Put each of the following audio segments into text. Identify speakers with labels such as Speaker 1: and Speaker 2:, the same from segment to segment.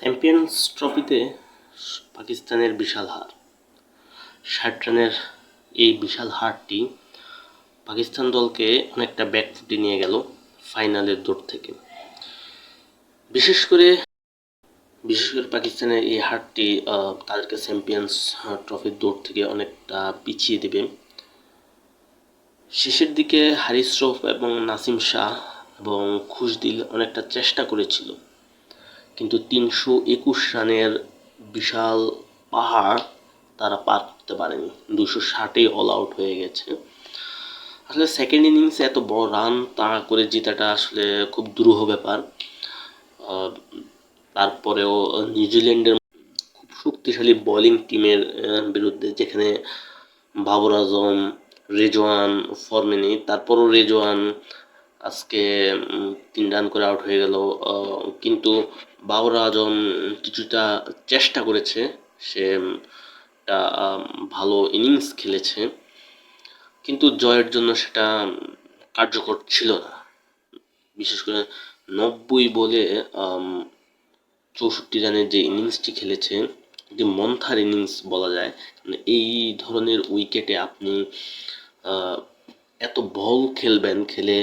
Speaker 1: Champions ট্রফিতে পাকিস্তানের বিশাল হার। ষাট রানের এই বিশাল হারটি পাকিস্তান দলকে অনেকটা ব্যাকফুটে নিয়ে গেল ফাইনালের দৌড় থেকে। বিশেষ করে বিশেষ করে পাকিস্তানের এই হারটি তাদেরকে চ্যাম্পিয়ন্স ট্রফির দৌড় থেকে অনেকটা পিছিয়ে দেবে। শেষের দিকে হারিস রফ এবং নাসিম শাহ এবং খুশদিল অনেকটা চেষ্টা করেছিল। কিন্তু তিনশো একুশ রানের বিশাল পাহাড় তারা পার করতে পারেনি। দুশো ষাটেই অল আউট হয়ে গেছে। আসলে সেকেন্ড ইনিংসে এত বড় রান তাড়া করে জেতাটা আসলে খুব দুরূহ ব্যাপার। তারপরেও নিউজিল্যান্ডের খুব শক্তিশালী বোলিং টিমের বিরুদ্ধে যেখানে বাবর আজম, রেজওয়ান ফর্মে নেই তারপরও রেজওয়ান আজকে তিন রান করে আউট হয়ে গেল। কিন্তু বাবর আজম কিছুটা চেষ্টা করেছে। সে ভালো ইনিংস খেলেছে। কিন্তু জয়ের জন্য সেটা কার্যকর ছিল না। বিশেষ করে নব্বই বলে চৌষট্টি রানের যে ইনিংসটি খেলেছে এটি মন্থার ইনিংস বলা যায় মানে এই ধরনের উইকেটে আপনি এত বল খেলবেন, খেলে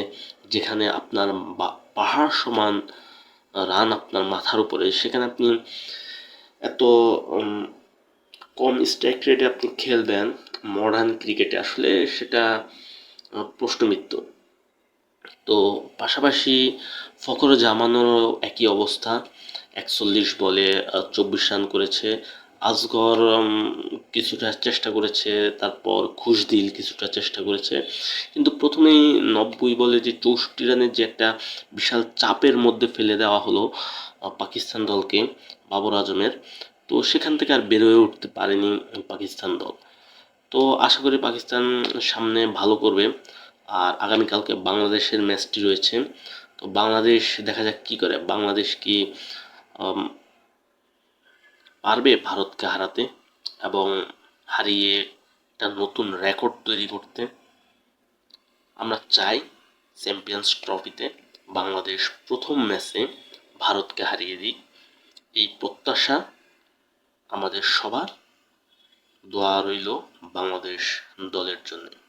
Speaker 1: যেখানে আপনার পাহাড় সমান রান আপনার মাথার উপরে, সেখানে আপনি এত কম স্ট্রাইক রেটে আপনি খেলবেন মডার্ন ক্রিকেটে আসলে সেটা প্রশ্নবিদ্ধ। তো পাশাপাশি ফখর জামানেরও একই অবস্থা, একচল্লিশ বলে চব্বিশ রান করেছে আজগর কিছুটা চেষ্টা করেছে, তারপর খুশদিল কিছুটা চেষ্টা করেছে। কিন্তু প্রথমেই নব্বই বলে যে চৌষট্টি রানের যে একটা বিশাল চাপের মধ্যে ফেলে দেওয়া হলো পাকিস্তান দলকে, বাবর আজমের, তো সেখান থেকে আর বেরোয় উঠতে পারেনি পাকিস্তান দল। তো আশা করি পাকিস্তান সামনে ভালো করবে। আর আগামীকালকে বাংলাদেশের ম্যাচটি রয়েছে। তো বাংলাদেশ দেখা যাক কি করে। বাংলাদেশ কি পারবে ভারতকে হারাতে এবং হারিয়ে একটা নতুন রেকর্ড তৈরি করতে। আমরা চাই চ্যাম্পিয়ন্স ট্রফিতে বাংলাদেশ প্রথম ম্যাচে ভারতকে হারিয়ে দিই এই প্রত্যাশা আমাদের সবার। দোয়া রইল বাংলাদেশ দলের জন্য।